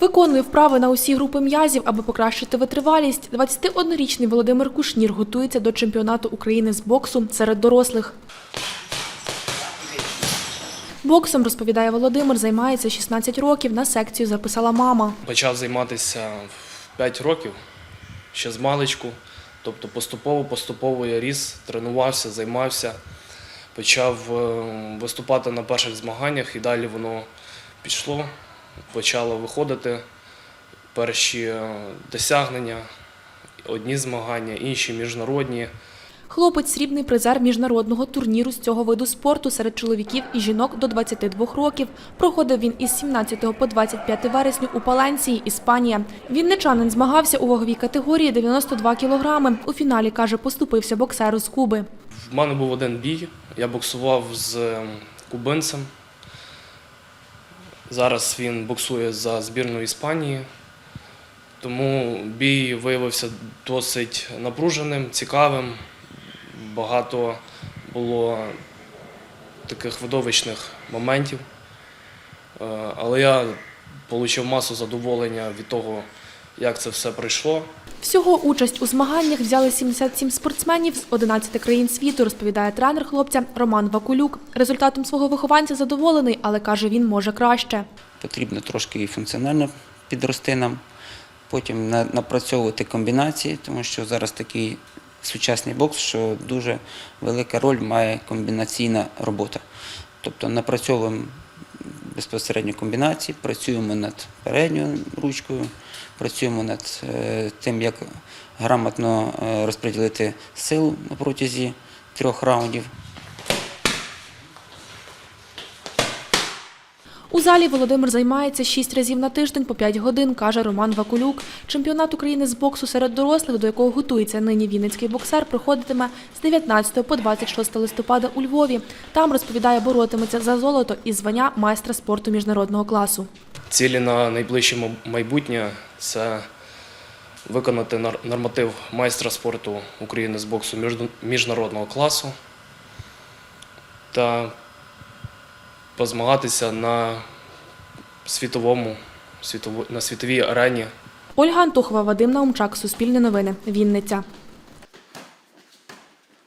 Виконує вправи на усі групи м'язів, аби покращити витривалість. 21-річний Володимир Кушнір готується до чемпіонату України з боксу серед дорослих. Боксом, розповідає Володимир, займається 16 років. На секцію записала мама. Почав займатися 5 років, ще з маличку. Тобто поступово, поступово я ріс, тренувався, займався, почав е, виступати на перших змаганнях і далі воно пішло, почало виходити перші е, досягнення, одні змагання, інші міжнародні. Хлопець срібний призер міжнародного турніру з цього виду спорту серед чоловіків і жінок до 22 років. Проходив він із 17 по 25 вересня у Паленції, Іспанія. Вінничанин змагався у ваговій категорії 92 кілограми. У фіналі, каже, поступився боксеру з Куби. В мене був один бій. Я боксував з ем, кубинцем. Зараз він боксує за збірну Іспанії. Тому бій виявився досить напруженим, цікавим. Багато було таких видовищних моментів. Е, Але я отримав масу задоволення від того, як це все пройшло. Всього участь у змаганнях взяли 77 спортсменів з 11 країн світу, розповідає тренер хлопця Роман Вакулюк. Результатом свого вихованця задоволений, але каже, він може краще. Потрібно трошки і функціонально підрости нам, потім на- напрацьовувати комбінації, тому що зараз такий сучасний бокс, що дуже велика роль має комбінаційна робота. Тобто напрацьовуємо безпосередньо комбінації, працюємо над передньою ручкою, працюємо над е, тим, як грамотно е, розподілити силу на протязі трьох раундів. У залі Володимир займається 6 разів на тиждень по 5 годин, каже Роман Вакулюк. Чемпіонат України з боксу серед дорослих, до якого готується нині вінницький боксер, проходитиме з 19 по 26 листопада у Львові. Там, розповідає, боротиметься за золото і звання майстра спорту міжнародного класу. Цілі на найближче майбутнє це виконати норматив майстра спорту України з боксу міжнародного класу та позмагатися на світовому, світово- на світовій арені Ольга Антухова, Вадим Наумчак, Суспільне новини, Вінниця.